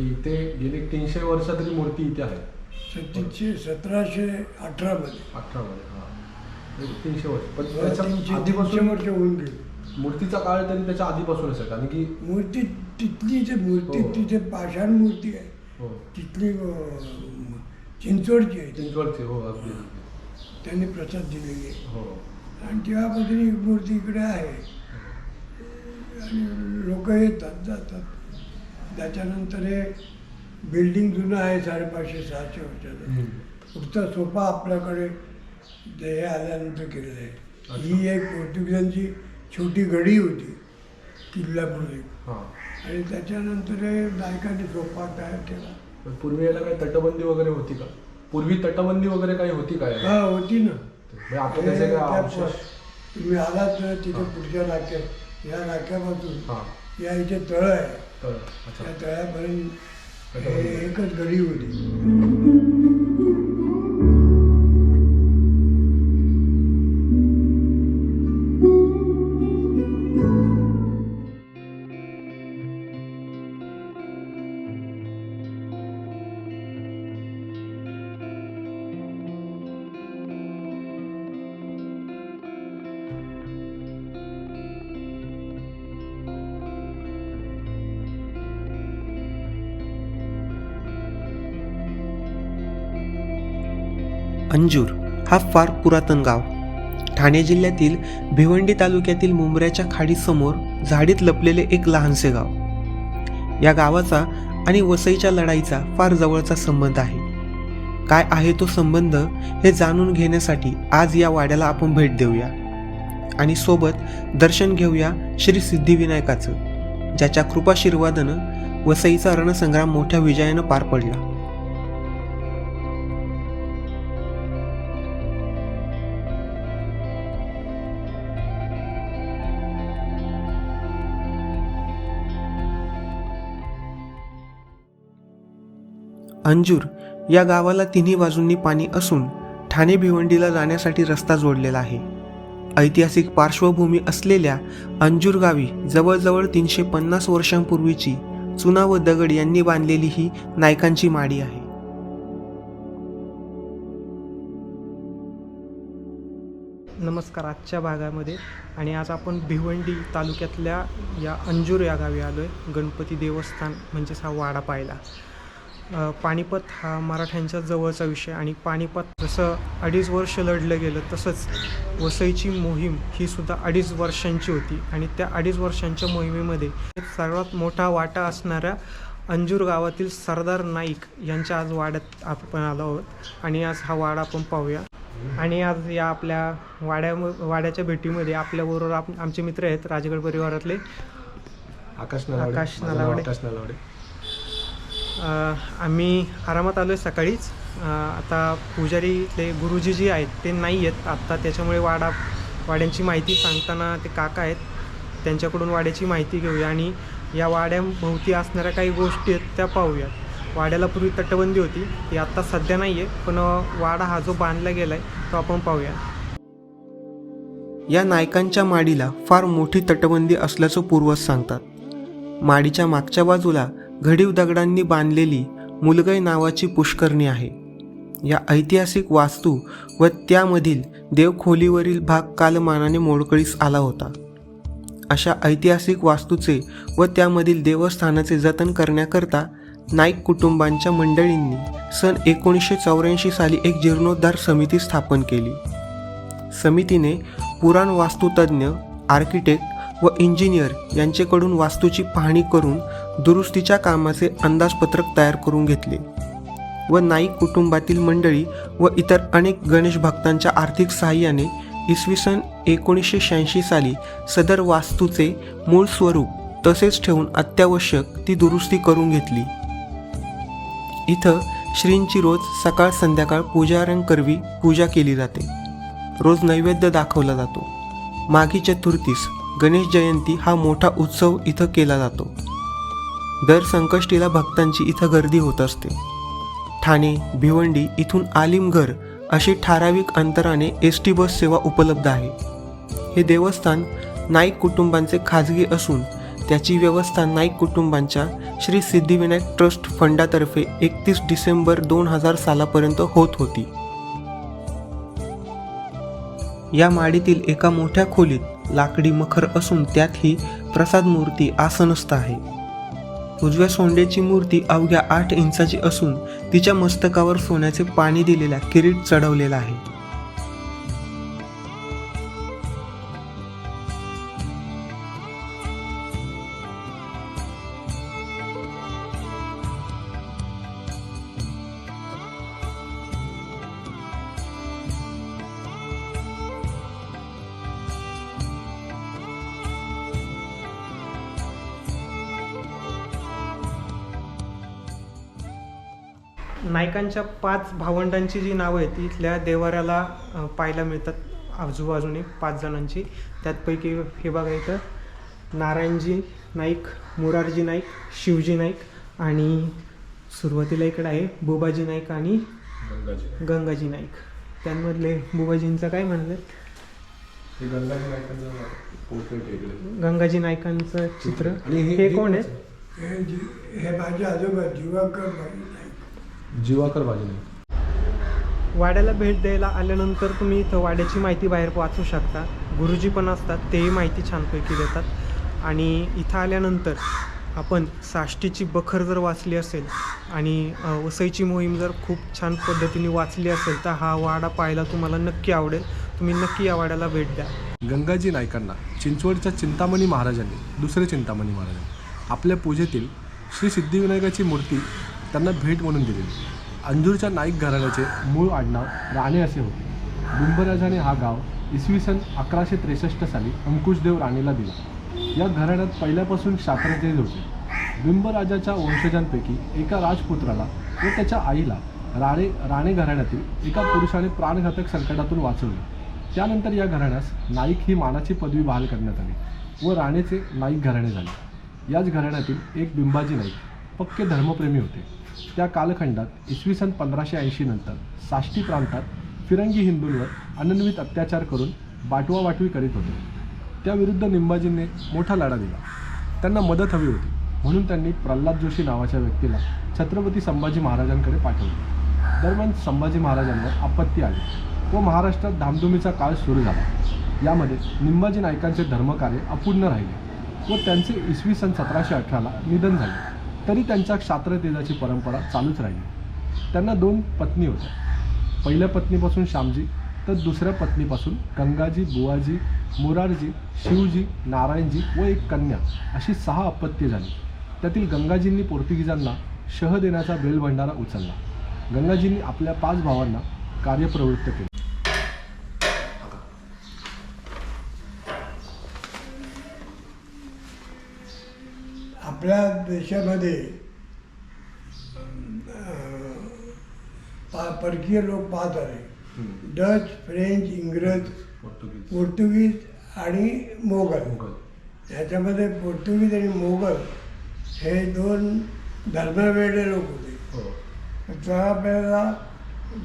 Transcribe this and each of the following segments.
म्हणजे इथे गेली तीनशे वर्ष तरी मूर्ती इथे आहे सतीशे सतराशे अठरामध्ये. अठरामध्ये हा. म्हणजे तीनशे वर्ष. पण तीनशे त्याच्या आधीपासून वर्ष होऊन गेली. मूर्तीचा काळ तरी त्याच्या आधीपासूनच आहे कारण की मूर्ती तिथली जे मूर्ती हो. तिथे पाषाण मूर्ती आहे हो. तिथली चिंचवडची आहे. चिंचवडचे हो अगदी त्यांनी प्रसाद दिलेली आहे. हो. आणि तेव्हापासून ही मूर्ती इकडे आहे. आणि लोक येतात जातात. त्याच्यानंतर हे बिल्डिंग जुनं आहे साडेपाचशे सहाशे वर्षाचं. पुढचा सोफा आपल्याकडे ते हे आल्यानंतर केलेलं आहे. ही एक पोर्तुगीजांची छोटी गडी होती किल्ल्यापुढे हा. आणि त्याच्यानंतर हे नायकाने सोफा तयार केला. पूर्वी याला काही तटबंदी वगैरे होती का? पूर्वी तटबंदी वगैरे काही होती का याला? हा होती ना. म्हणजे काय तुम्ही आलात ना तिथे. पुढच्या नाक्यात या नाक्यापासून. हा. या इथे तळ आहे. त्या तळ्यापर्यंत. एकच गडी होती. अंजूर हा फार पुरातन गाव. ठाणे जिल्ह्यातील भिवंडी तालुक्यातील मुंबऱ्याच्या खाडीसमोर झाडीत लपलेले एक लहानसे गाव. या गावाचा आणि वसईच्या लढाईचा फार जवळचा संबंध आहे. काय आहे तो संबंध हे जाणून घेण्यासाठी आज या वाड्याला आपण भेट देऊया. आणि सोबत दर्शन घेऊया श्री सिद्धिविनायकाचं ज्याच्या कृपाशीर्वादानं वसईचा रणसंग्राम मोठ्या विजयानं पार पडला. अंजूर या गावाला तिन्ही बाजूंनी पाणी असून ठाणे भिवंडीला जाण्यासाठी रस्ता जोडलेला आहे. ऐतिहासिक पार्श्वभूमी असलेल्या अंजूर गावी जवळजवळ तीनशे पन्नास वर्षांपूर्वीची चुना व दगड यांनी बांधलेली ही नायकांची माडी आहे. नमस्कार आजच्या भागामध्ये आणि आज आपण भिवंडी तालुक्यातल्या या अंजूर या गावी आलो आहे गणपती देवस्थान म्हणजेच हा वाडा पाहिला पानिपत हा मराठ्यांच्या जवळचा विषय आणि पानिपत जसं अडीच वर्ष लढलं गेलं तसंच वसईची मोहीम ही सुद्धा अडीच वर्षांची होती. आणि त्या अडीच वर्षांच्या मोहिमेमध्ये सर्वात मोठा वाटा असणाऱ्या अंजूर गावातील सरदार नाईक यांच्या आज वाड्यात आपण आलो आहोत. आणि आज हा वाडा आपण पाहूया. आणि आज या आपल्या वाड्या वाड्याच्या भेटीमध्ये आपल्याबरोबर आप आमचे मित्र आहेत राजगड परिवारातले. आकाश नलावडे. आकाश नलावडे. आम्ही आरामात आलो आहे सकाळीच. आता आता पुजारीतले गुरुजी जी आहेत ते नाही आहेत आत्ता त्याच्यामुळे वाडा वाड्यांची माहिती सांगताना ते काका आहेत त्यांच्याकडून वाड्याची माहिती घेऊया आणि या वाड्याभोवती असणाऱ्या काही गोष्टी आहेत त्या पाहूयात. वाड्याला पूर्वी तटबंदी होती ती आत्ता सध्या नाही आहे पण वाडा हा जो बांधला गेला आहे तो आपण पाहूया. या नायकांच्या माडीला फार मोठी तटबंदी असल्याचं पूर्वज सांगतात. माडीच्या मागच्या बाजूला घडीव दगडांनी बांधलेली मुलगाई नावाची पुष्करणी आहे. या ऐतिहासिक वास्तू व त्यामधील देवखोलीवरील भाग कालमानाने मोडकळीस आला होता. अशा ऐतिहासिक वास्तूचे व त्यामधील देवस्थानाचे जतन करण्याकरता नाईक कुटुंबांच्या मंडळींनी सन एकोणीसशे चौऱ्याऐंशी साली एक जीर्णोद्धार समिती स्थापन केली. समितीने पुराण वास्तुतज्ञ आर्किटेक्ट व इंजिनियर यांचेकडून वास्तूची पाहणी करून दुरुस्तीच्या कामाचे अंदाजपत्रक तयार करून घेतले व नाईक कुटुंबातील मंडळी व इतर अनेक गणेश भक्तांच्या आर्थिक सहाय्याने इसवी सन एकोणीसशे शहाऐंशी साली सदर वास्तूचे मूळ स्वरूप तसेच ठेवून अत्यावश्यक ती दुरुस्ती करून घेतली. इथं श्रींची रोज सकाळ संध्याकाळ पूजाऱ्यांकरवी पूजा केली जाते. रोज नैवेद्य दाखवला जातो. माघी चतुर्थीस गणेश जयंती हा मोठा उत्सव इथं केला जातो. दर संकष्टीला भक्तांची इथं गर्दी होत असते. ठाणे भिवंडी इथून आलिमघर अशी ठराविक अंतराने एस टी बस सेवा उपलब्ध आहे. हे देवस्थान नाईक कुटुंबांचे खाजगी असून त्याची व्यवस्था नाईक कुटुंबांच्या श्री सिद्धिविनायक ट्रस्ट फंडातर्फे एकतीस डिसेंबर दोन हजार सालापर्यंत होत होती. या माडीतील एका मोठ्या खोलीत लाकडी मखर असून त्यात ही प्रसाद मूर्ती आसनस्थ आहे. उजव्या सोंडेची मूर्ती अवघ्या आठ इंचाची असून तिच्या मस्तकावर सोन्याचे पाणी दिलेला किरीट चढवलेला आहे. नायकांच्या पाच भावंडांची जी नावं आहेत ती इथल्या देवाऱ्याला पाहायला मिळतात आजूबाजूने पाच जणांची. त्यातपैकी हे बघा इथं नारायणजी नाईक मुरारजी नाईक शिवजी नाईक आणि सुरुवातीला इकडे आहे बुबाजी नाईक आणि गंगाजी गंगाजी नाईक. त्यांमधले बुबाजींचं काय म्हणलं? हे गंगाजी नायकांचं पोर्ट्रेट आहे इकडे. गंगाजी नाईकांचं चित्र. आणि हे- कोण? आहे हे हे माझे आजोबा जीवाकर जीवाकर बाजी नाही वाड्याला भेट द्यायला आल्यानंतर तुम्ही इथं वाड्याची माहिती बाहेर वाचू शकता. गुरुजी पण असतात तेही माहिती छानपैकी देतात. आणि इथं आल्यानंतर आपण साष्टीची बखर जर वाचली असेल आणि वसईची मोहीम जर खूप छान पद्धतीने वाचली असेल तर हा वाडा पाहायला तुम्हाला नक्की आवडेल. तुम्ही नक्की या वाड्याला भेट द्या. गंगाजी नायकांना चिंचवडच्या चिंतामणी महाराजांनी दुसरे चिंतामणी महाराजांनी आपल्या पूजेतील श्री सिद्धिविनायकाची मूर्ती त्यांना भेट म्हणून दिलेली अंजूरच्या नाईक घराण्याचे मूळ आडनाव राणे असे होते. बिंबराजाने हा गाव इसवी सन अकराशे त्रेसष्ट साली अंकुशदेव राणेला दिला. या घराण्यात पहिल्यापासून शास्त्रज्ञ होते. बिंबराजाच्या वंशजांपैकी एका राजपुत्राला व त्याच्या आईला राणे राणे घराण्यातील एका पुरुषाने प्राणघातक संकटातून वाचवले. त्यानंतर या घराण्यास नाईक ही मानाची पदवी बहाल करण्यात आली व राणेचे नाईक घराणे झाले. याच घराण्यातील एक बिंबाजी नाईक पक्के धर्मप्रेमी होते. त्या कालखंडात इसवी सन पंधराशे ऐंशी नंतर साष्टी प्रांतात फिरंगी हिंदूंवर अनन्वित अत्याचार करून बाटवा वाटवी करीत होते. त्याविरुद्ध निंबाजींनी मोठा लढा दिला. त्यांना मदत हवी होती. म्हणून त्यांनी प्रल्हाद जोशी नावाच्या व्यक्तीला छत्रपती संभाजी महाराजांकडे पाठवले. दरम्यान संभाजी महाराजांवर आपत्ती आली व महाराष्ट्रात धामधुमीचा काळ सुरू झाला. यामध्ये निंबाजी नायकांचे धर्मकार्य अपूर्ण राहिले व त्यांचे इसवी सन सतराशे अठराला निधन झाले. तरी त्यांच्या क्षात्रतेजाची परंपरा चालूच राहिली. त्यांना दोन पत्नी होत्या. पहिल्या पत्नीपासून श्यामजी तर दुसऱ्या पत्नीपासून गंगाजी बुवाजी मुरारजी शिवजी नारायणजी व एक कन्या अशी सहा अपत्ये झाली. त्यातील गंगाजींनी पोर्तुगीजांना शह देण्याचा बेलभंडारा उचलला. गंगाजींनी आपल्या पाच भावांना कार्यप्रवृत्त केले. आपल्या देशामध्ये पा परकीय लोक पाहत आले डच फ्रेंच इंग्रज पोर्तुगीज. आणि मोगल. याच्यामध्ये पोर्तुगीज आणि मोगल हे दोन धर्मवेडे लोक होते. हो. त्या आपल्याला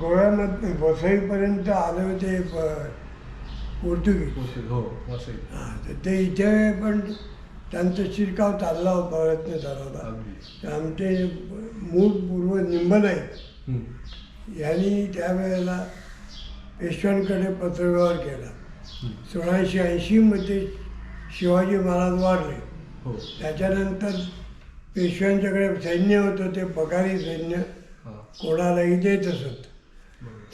गोव्यामध्ये वसईपर्यंत आले होते पोर्तुगीज हो वसई. हां तर ते इथे पण त्यांचा शिरकाव चालला होता प्रयत्न चालला होता. आमचे मूळ पूर्व निंबनाईक हम्म. यांनी त्यावेळेला पेशव्यांकडे पत्रव्यवहार केला. सोळाशे ऐंशीमध्ये शिवाजी महाराज वारले. हो. त्याच्यानंतर पेशव्यांच्याकडे सैन्य होतं ते पगारी सैन्य कोणालाही देत असत.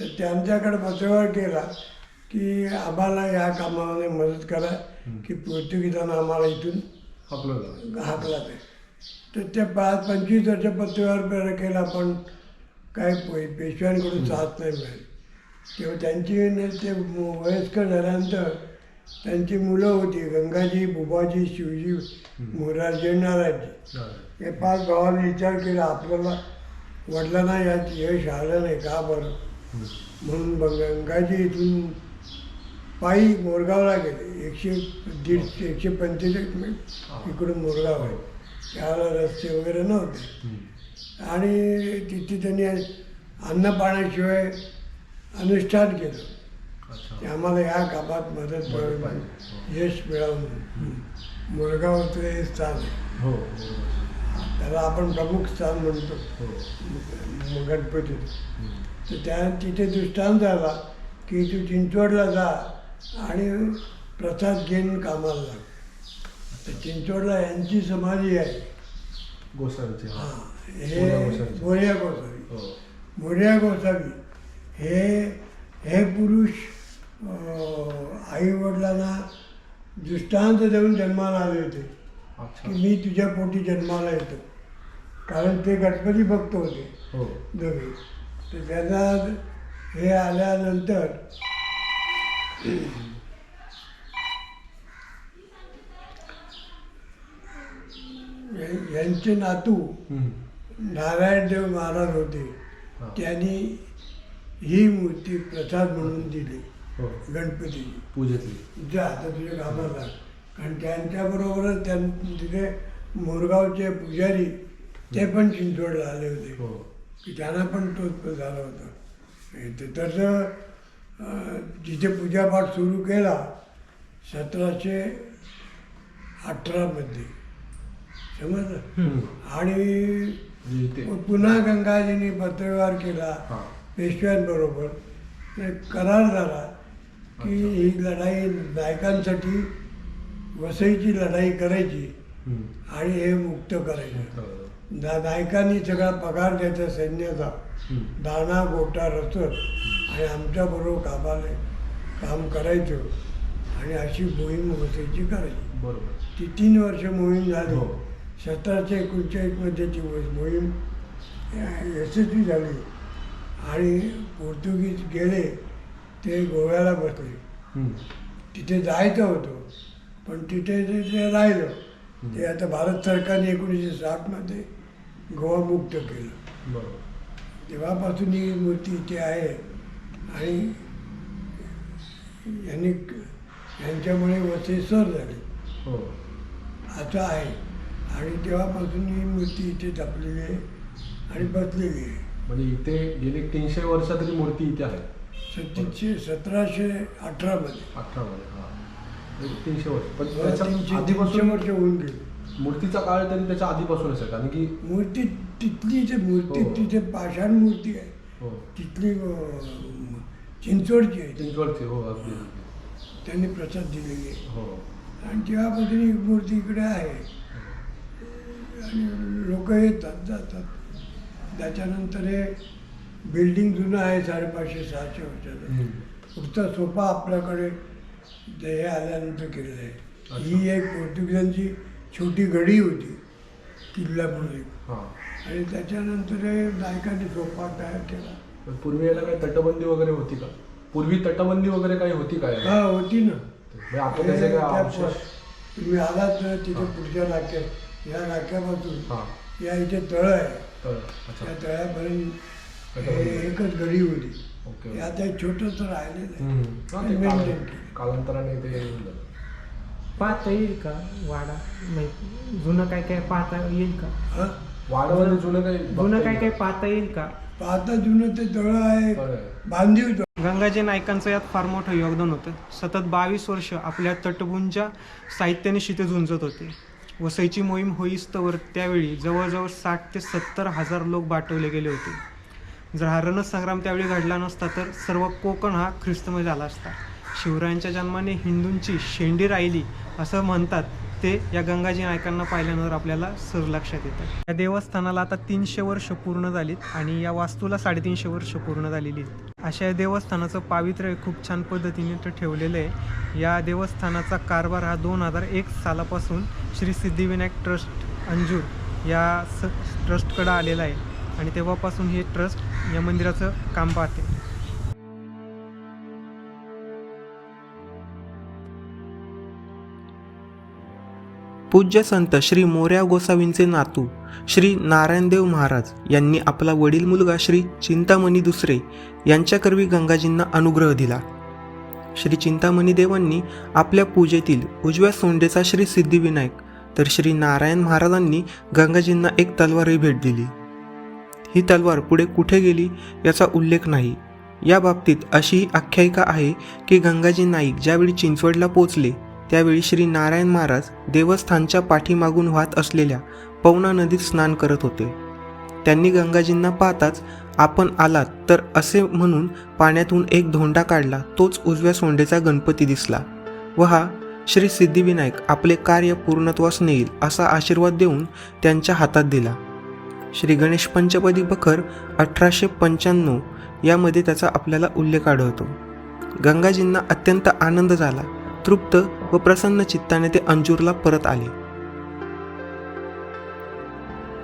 तर त्यांच्याकडे पत्रव्यवहार केला की आम्हाला या कामामध्ये मदत करा की पोर्तुगीजांना आम्हाला इथून आपलं हाकला ते. तर ते पाच पंचवीस वर्ष पत्रव्यवहार पेरा केला पण काय पेशव्यांकडून साथ नाही मिळाली तेव्हा त्यांची ते वयस्कर झाल्यानंतर त्यांची मुलं होती गंगाजी बुबाजी शिवजी मोरारजी नारायणजी हे पाच भावांनी विचार केला आपल्याला वडिलांना यात यश आलं नाही का बरं? म्हणून गंगाजी इथून पायी मोरगावला गेले. एकशे दीड एकशे पंचेचाळीस मिनिट इकडून मोरगाव आहे. त्याला रस्ते वगैरे नव्हते. आणि तिथे त्यांनी अन्न पाण्याशिवाय अनुष्ठान केलं. अच्छा. आम्हाला या कामात मदत मिळावी यश मिळावं. मुळगावचं हे स्थान आहे. हो त्याला आपण प्रमुख स्थान म्हणतो. हो. गणपतीत तर त्या तिथे दृष्टांत झाला की तू चिंचवडला जा. आणि प्रसाद घेऊन कामाला लाग तर चिंचवडला यांची समाधी आहे. गोसावीचे. हा हे. मोर्या गोसावी. हो. मोर्या गोसावी. हे हे पुरुष आई वडिलांना दृष्टांत देऊन जन्माला आले होते. की मी तुझ्या पोटी जन्माला येतो. कारण ते गणपती भक्त होते. हो. दोघे. तर त्यांना हे आल्यानंतर यांचे नातू. नारायणदेव महाराज होते. त्यांनी ही मूर्ती प्रसाद म्हणून दिली. हो. गणपतीची. पूजेतली. जा आता तुझ्या कामाला. कारण त्यांच्याबरोबरच त्यां तिथे मोरगावचे पुजारी ते पण चिंचवडला आले होते. हो. की त्यांना पण तोच झाला होता. ते तसं अं, जिथे पूजापाठ सुरू केला सतराशे अठरामध्ये समजलं. आणि म्हणजे पुन्हा गंगाजींनी पत्रव्यवहार केला पेशव्यांबरोबर. करार झाला की ही लढाई नायकांसाठी वसईची लढाई करायची. आणि हे मुक्त करायचं. नायकांनी सगळा पगार द्यायचा सैन्याचा. दाणा गोटा रसद. आणि आमच्याबरोबर कामाले काम करायचं आणि अशी मोहीम वसईची करायची. बरोबर. ती तीन वर्ष मोहीम झाली. हो. सतराशे एकोणचाळीसमध्ये ती मोह- मोहीम यशस्वी झाली. आणि पोर्तुगीज गेले ते गोव्याला बसले. तिथे जायचं होतं पण तिथे ते राहिलं ते आता भारत सरकारने एकोणीसशे साठमध्ये गोवा मुक्त केलं. बरोबर. तेव्हापासून ही मूर्ती इथे आहे. आणि यांनी यांच्यामुळे वसई सर झाली. हो. असं आहे. आणि तेव्हापासून ही मूर्ती इथे जपलेली आहे आणि बसलेली आहे. म्हणजे इथे गेली तीनशे वर्ष तरी मूर्ती इथे आहे. सतीशे सतराशे अठरामध्ये. अठरा मध्ये हा. म्हणजे तीनशे वर्ष. पण त्याच्या तीनशे आधीपासून वर्ष होऊन गेली. मूर्तीचा काळ तरी त्याच्या आधीपासूनच आहे कारण की मूर्ती तिथली जे मूर्ती हो. तिथे पाषाण मूर्ती आहे हो. तिथली अं, चिंचवडची आहे. चिंचवडचे हो अगदी त्यांनी प्रसाद दिलेली. आहे हो. आणि तेव्हापासून ही मूर्ती इकडे आहे. आणि लोक येतात जातात. त्याच्यानंतर हे बिल्डिंग जुनं आहे साडेपाचशे सहाशे वर्षाचं. हम्म. पुढचा सोफा आपल्याकडे हे आल्यानंतर केलेलं आहे. ही एक पोर्तुगीजांची छोटी गडी होती किल्ल्यापुढे. हा. आणि त्याच्यानंतर हे नायकांनी सोफा तयार केला. पण पूर्वी याला काही तटबंदी वगैरे होती का? पूर्वी तटबंदी वगैरे काही होती का याला? हा होती ना. म्हणजे आता त्याचे काय त्या अवशेष तुम्ही आलात ना तिथे. पुढच्या नाक्यात या नाक्यापासून. हा. या इथे तळ आहे. तर त्या अच्छा तळ्यापर्यंत. हे एकच गडी होती. ओके हे आता छोटंसं राहिलेलं आहे. हम्म. हा, ते Maintain काला- केलं. कालांतराने ते येऊन. पाहता येईल का वाडा? म्हणजे जुनं काय काय पाहता येईल का? हा? वाड्यामध्ये जुनं काही जुनं काय काय पाहता येईल का? पाहता जुनं ते तळ आहे. बांधीव गंगाजी नायकांचं यात फार मोठं योगदान होतं. सतत बावीस वर्ष आपल्या तटबूंच्या साहित्याने ते झुंजत होते. वसईची मोहीम होईस्तवर त्यावेळी जवळजवळ साठ ते सत्तर हजार लोक बाटवले गेले होते. जर हा रणसंग्राम त्यावेळी घडला नसता तर सर्व कोकण हा ख्रिस्तमय झाला असता. शिवरायांच्या जन्माने हिंदूंची शेंडी राहिली असं म्हणतात ते या गंगाजी नायकांना पाहिल्यानंतर आपल्याला सर लक्षात येतं. या देवस्थानाला आता तीनशे वर्ष पूर्ण झालीत आणि या वास्तूला साडेतीनशे वर्ष पूर्ण झालेली आहेत. अशा या देवस्थानाचं पावित्र्य खूप छान पद्धतीने तर ठेवलेलं आहे. या देवस्थानाचा कारभार हा दोन हजार एक सालापासून श्री सिद्धिविनायक ट्रस्ट अंजूर या स ट्रस्टकडं आलेला आहे. आणि तेव्हापासून हे ट्रस्ट या मंदिराचं काम पाहते. पूज्य संत श्री मोऱ्या गोसावींचे नातू श्री नारायणदेव महाराज यांनी आपला वडील मुलगा श्री चिंतामणी दुसरे यांच्याकरवी गंगाजींना अनुग्रह दिला. श्री चिंतामणी देवांनी आपल्या पूजेतील उजव्या सोंडेचा श्री सिद्धिविनायक तर श्री नारायण महाराजांनी गंगाजींना एक तलवारही भेट दिली. ही तलवार पुढे कुठे गेली याचा उल्लेख नाही. या बाबतीत अशीही आख्यायिका आहे की गंगाजी नाईक ज्यावेळी चिंचवडला पोचले त्यावेळी श्री नारायण महाराज देवस्थानच्या पाठीमागून वाहत असलेल्या पवना नदीत स्नान करत होते. त्यांनी गंगाजींना पाहताच आपण आलात तर असे म्हणून पाण्यातून एक धोंडा काढला तोच उजव्या सोंडेचा गणपती दिसला. व हा श्री सिद्धिविनायक आपले कार्य पूर्णत्वास नेईल असा आशीर्वाद देऊन त्यांच्या हातात दिला. श्री गणेश पंचपदी बखर अठराशे पंच्याण्णव यामध्ये त्याचा आपल्याला उल्लेख आढळतो. गंगाजींना अत्यंत आनंद झाला. तृप्त व प्रसन्न चित्ताने ते अंजूरला परत आले.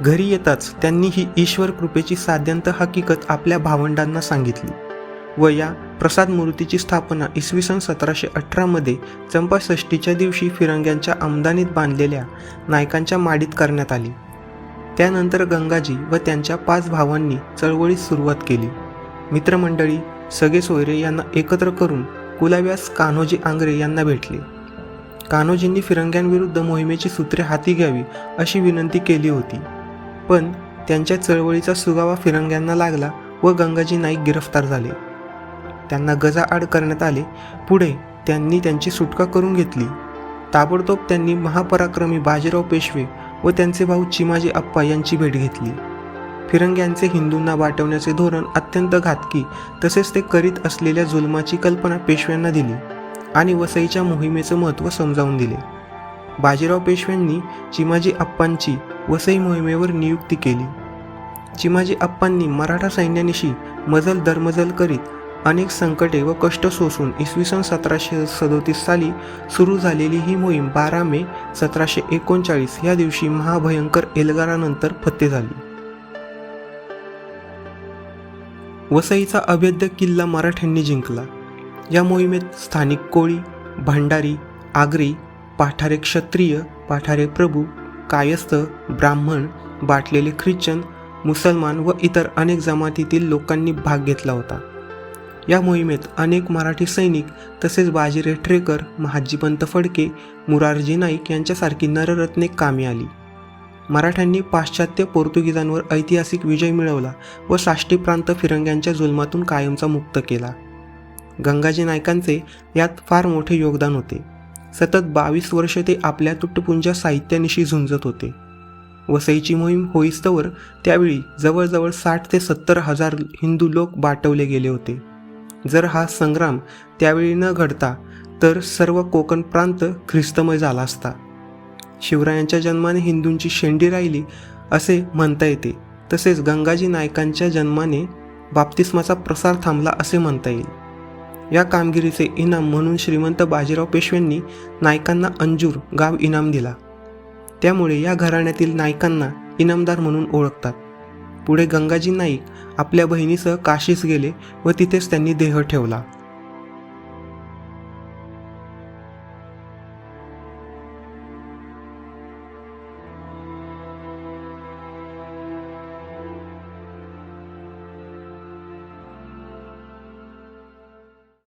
घरी येताच त्यांनी ही ईश्वर कृपेची साध्यंत हकीकत आपल्या भावंडांना सांगितली व या प्रसाद मूर्तीची स्थापना इसवी सन सतराशे अठरामध्ये चंपाषष्टीच्या दिवशी फिरंग्यांच्या आमदानीत बांधलेल्या नायकांच्या माडीत करण्यात आली. त्यानंतर गंगाजी व त्यांच्या पाच भावांनी चळवळीस सुरुवात केली. मित्रमंडळी सगळे सोयरे यांना एकत्र करून कुलाव्यास कान्होजी आंग्रे यांना भेटले. कान्होजींनी फिरंग्यांविरुद्ध मोहिमेची सूत्रे हाती घ्यावी अशी विनंती केली होती. पण त्यांच्या चळवळीचा सुगावा फिरंग्यांना लागला व गंगाजी नाईक गिरफ्तार झाले. त्यांना गजाआड करण्यात आले. पुढे त्यांनी त्यांची सुटका करून घेतली. ताबडतोब त्यांनी महापराक्रमी बाजीराव पेशवे व त्यांचे भाऊ चिमाजी अप्पा यांची भेट घेतली. फिरंग्यांचे हिंदूंना वाटवण्याचे धोरण अत्यंत घातकी तसेच ते करीत असलेल्या जुलमाची कल्पना पेशव्यांना दिली आणि वसईच्या मोहिमेचं महत्त्व समजावून दिले. बाजीराव पेशव्यांनी चिमाजी अप्पांची वसई मोहिमेवर नियुक्ती केली. चिमाजी अप्पांनी मराठा सैन्यानिशी मजल दरमजल करीत अनेक संकटे व कष्ट सोसून इसवी सन सतराशे सदोतीस साली सुरू झालेली ही मोहीम बारा मे सतराशे एकोणचाळीस या दिवशी महाभयंकर एल्गारानंतर फत्ते झाली. वसईचा अभेद्य किल्ला मराठ्यांनी जिंकला. या मोहिमेत स्थानिक कोळी भंडारी आगरी पाठारे क्षत्रिय पाठारे प्रभू कायस्थ ब्राह्मण बाटलेले ख्रिश्चन मुसलमान व इतर अनेक जमातीतील लोकांनी भाग घेतला होता. या मोहिमेत अनेक मराठी सैनिक तसेच बाजी रेठरेकर महाजीपंत फडके मुरारजी नाईक यांच्यासारखी नररत्ने कामी आली. मराठ्यांनी पाश्चात्य पोर्तुगीजांवर ऐतिहासिक विजय मिळवला व साष्टी प्रांत फिरंग्यांच्या जुलमातून कायमचा मुक्त केला. गंगाजी नायकांचे यात फार मोठे योगदान होते. सतत बावीस वर्ष ते आपल्या तुटपुंजा साहित्यानिशी झुंजत होते. वसईची मोहीम होईस्तवर त्यावेळी जवळजवळ साठ ते सत्तर हजार हिंदू लोक बाटवले गेले होते. जर हा संग्राम त्यावेळी न घडता तर सर्व कोकण प्रांत ख्रिस्तमय झाला असता. शिवरायांच्या जन्माने हिंदूंची शेंडी राहिली असे म्हणता येते. तसेच गंगाजी नायकांच्या जन्माने बाप्तिस्माचा प्रसार थांबला असे म्हणता येईल. या कामगिरीचे इनाम म्हणून श्रीमंत बाजीराव पेशव्यांनी नायकांना अंजूर गाव इनाम दिला. त्यामुळे या घराण्यातील नायकांना इनामदार म्हणून ओळखतात. पुढे गंगाजी नाईक आपल्या बहिणीसह काशीस गेले व तिथेच त्यांनी देह ठेवला.